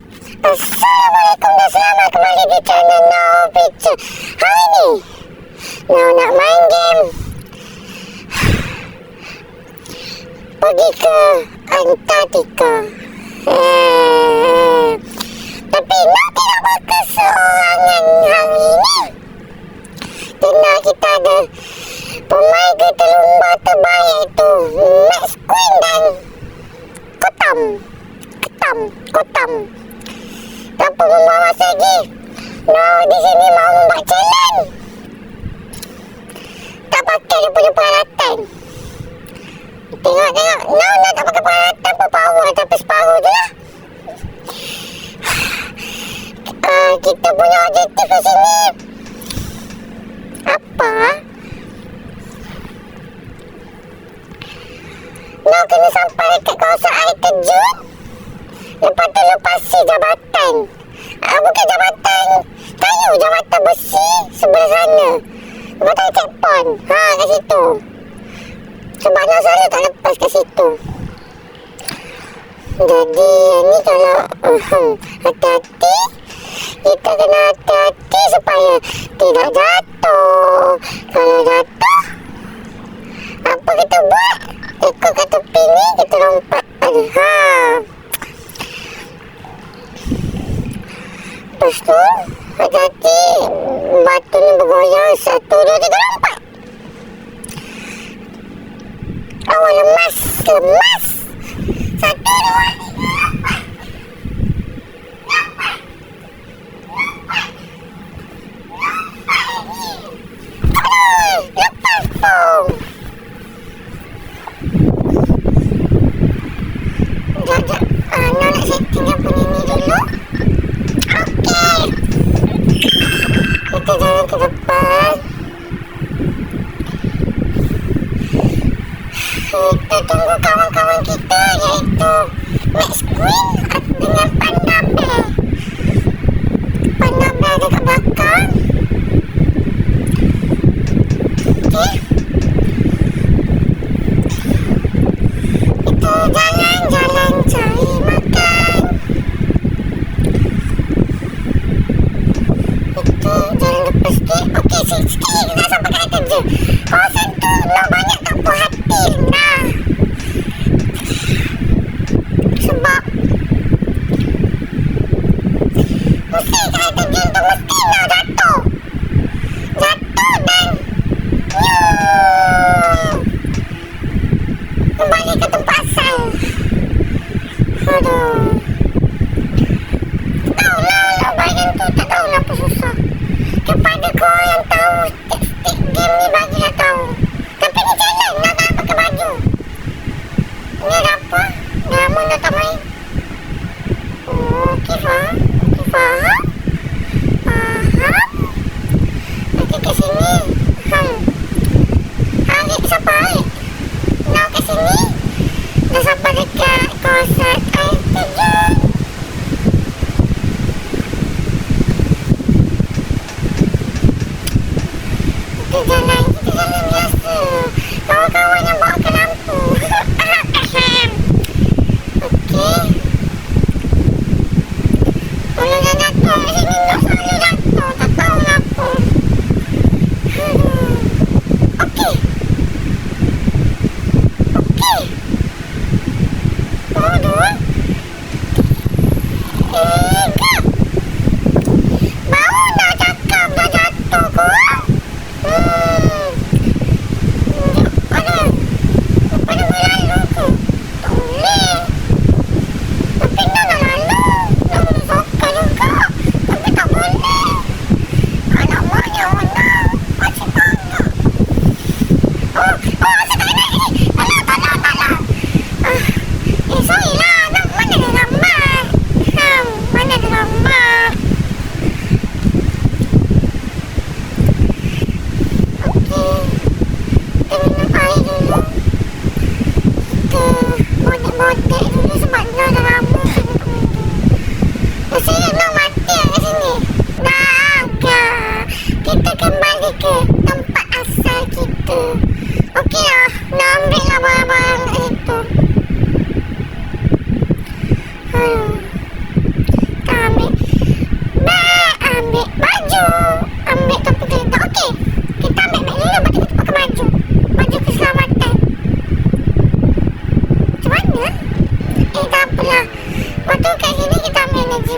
Assalamualaikum dan selamat kembali di channel Now Picture. Hari ni Now nak main game. Pergi ke Antartika. Eh, Tapi Now tidak bakal seorangan hari ni. Kerana kita ada Pemain ketelumba terbaik itu Max Queen dan Kotam. Kotam Kotam Tanpa membawa lagi Nah di sini mau membuat challenge. Tak pakai dia punya peralatan. Tengok tengok Nah nak tak pakai peralatan pun power Tapi separuh je lah. Uh, Kita punya objektif di sini. Apa? Nah kena sampai dekat kawasan air terjun. Lepas tu lepasi jabatan ah, Bukan jabatan? Kayu jabatan besi Sebelah sana. Jabatan checkpoint Ha kat situ. Sebab nak saya tak lepas kat situ. Jadi ni kalau uh, Hati-hati. Kita kena hati-hati Supaya tidak jatuh. Kalau jatuh Apa kita buat? Ikut kat tepi ni Kita lompat. Haa Lepas tu Hati-hati. Batu ni bergoyang Satu, dua, tiga, empat. Awal lemas Lemas. Satu, dua, tiga, Max Queen dengan Panda Bear. Panda Bear ada kat belakang. Okey. Kita jalan-jalan cari makan. Itu jangan lupa sikit Okey sikit lagi kita sampai kat kerja Kawasan tu nak banyak tak puas hati Nah Sebab Mesti kat kerja tu mesti nak jatuh Jatuh dan Nyuuuh Kembali ke tempat asal Aduh tahu lah nak bayan tu tak tahu kenapa susah kepada kau yang tahu tips-tips game ni ambil tuan pemerintah Okey. Kita ambil nak elok kita pakai maju keselamatan. Macam mana? Eh tak apalah. Waktu kat sini kita ambil energi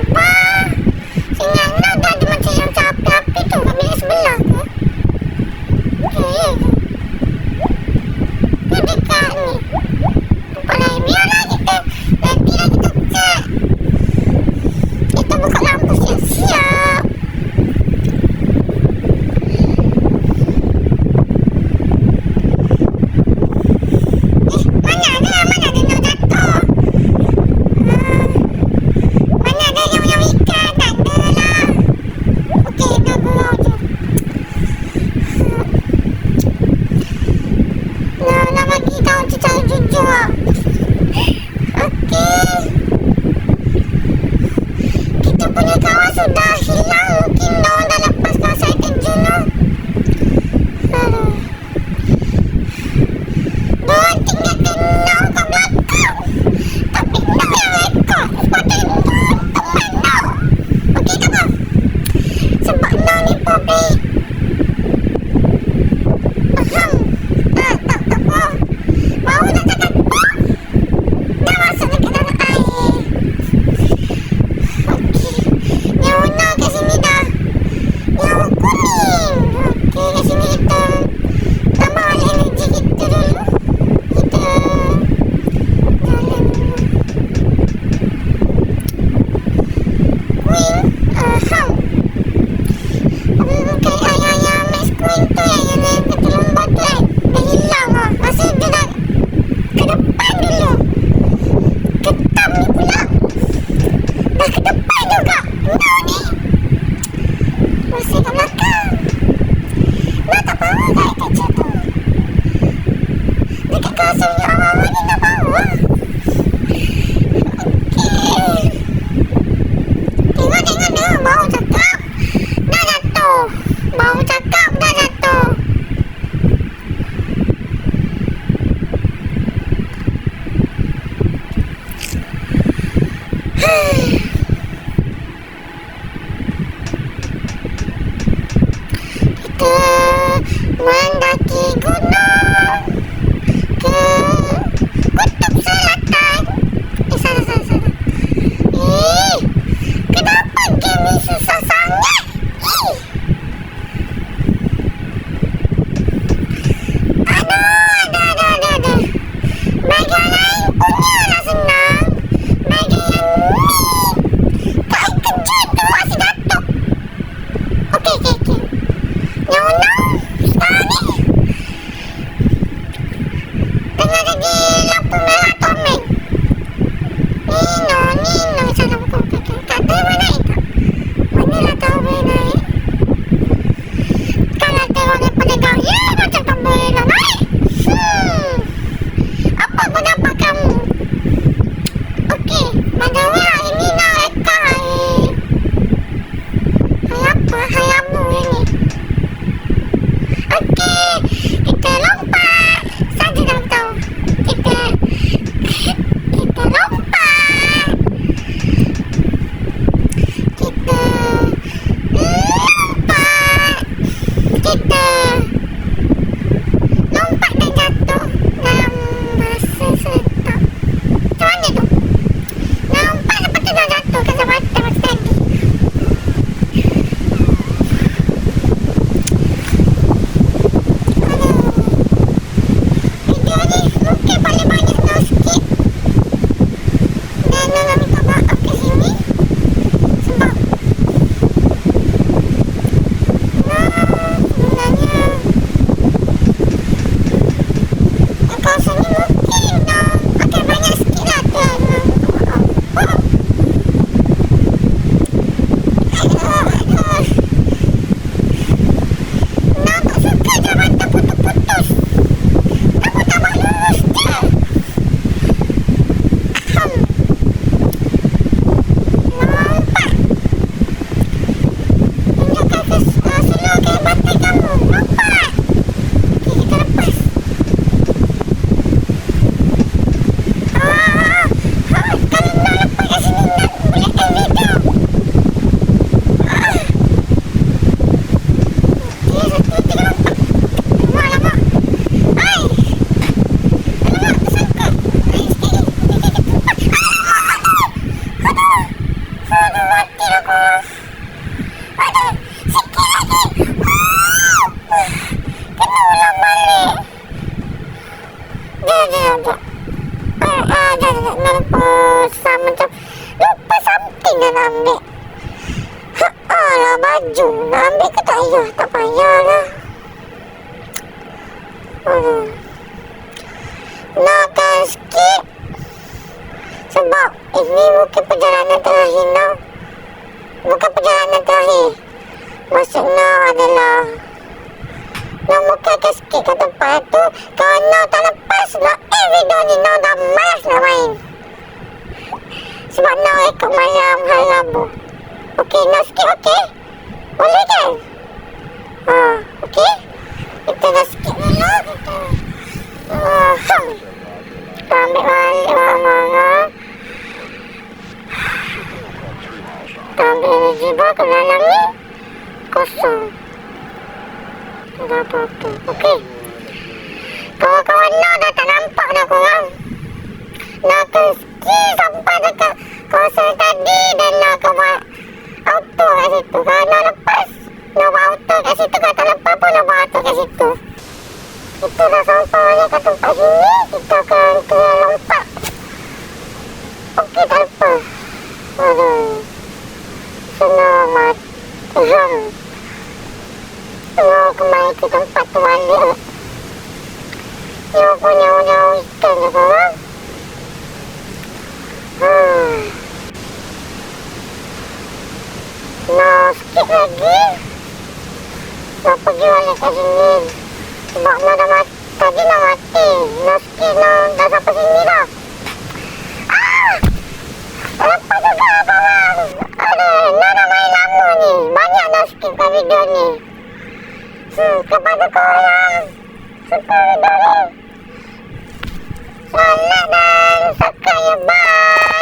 Baju. Nak ambil ke tak payah? Tak payah lah. Hmm. Nakkan sikit. Sebab ini mungkin perjalanan terakhir nak. Bukan perjalanan terakhir. Maksudnya adalah nak mukakan sikit kat tempat tu Kalau nak tak lepas nak eh video ni Nak dah malas nak main Sebab nak ikut malam hari Rabu Okey nak sikit okey Boleh kan? Ha, okey Kita dah sikit dulu kita uh, hmm. Ambil balik mama Kita ambil ke dalam ni Kosong ada apa-apa. Okey. Kawan-kawan nak dah tak nampak dah korang. Nak ke ski sampai dekat kawasan tadi dan nak ke auto kat situ. Kalau lepas, buat auto kat situ. Kalau lepas pun buat auto kat situ. Kita dah sampai kat tempat sini. Kita akan kena lompat. Okey, tak apa. Aduh. Senang mat. Zong. Yo kembali ke tempat tu balik Yo punya punya ikan je korang Hmm Nah sikit lagi. Nak pergi balik kat sini. Sebab nak dah mati Tadi nak mati. Nak sikit nak dah sampai sini dah. Ah! Lepas juga korang Aduh Nak dah main lama ni. Banyak dah skip kat video ni. Hmm, kepada korang video ni. Selamat dan subscribe ya, bye.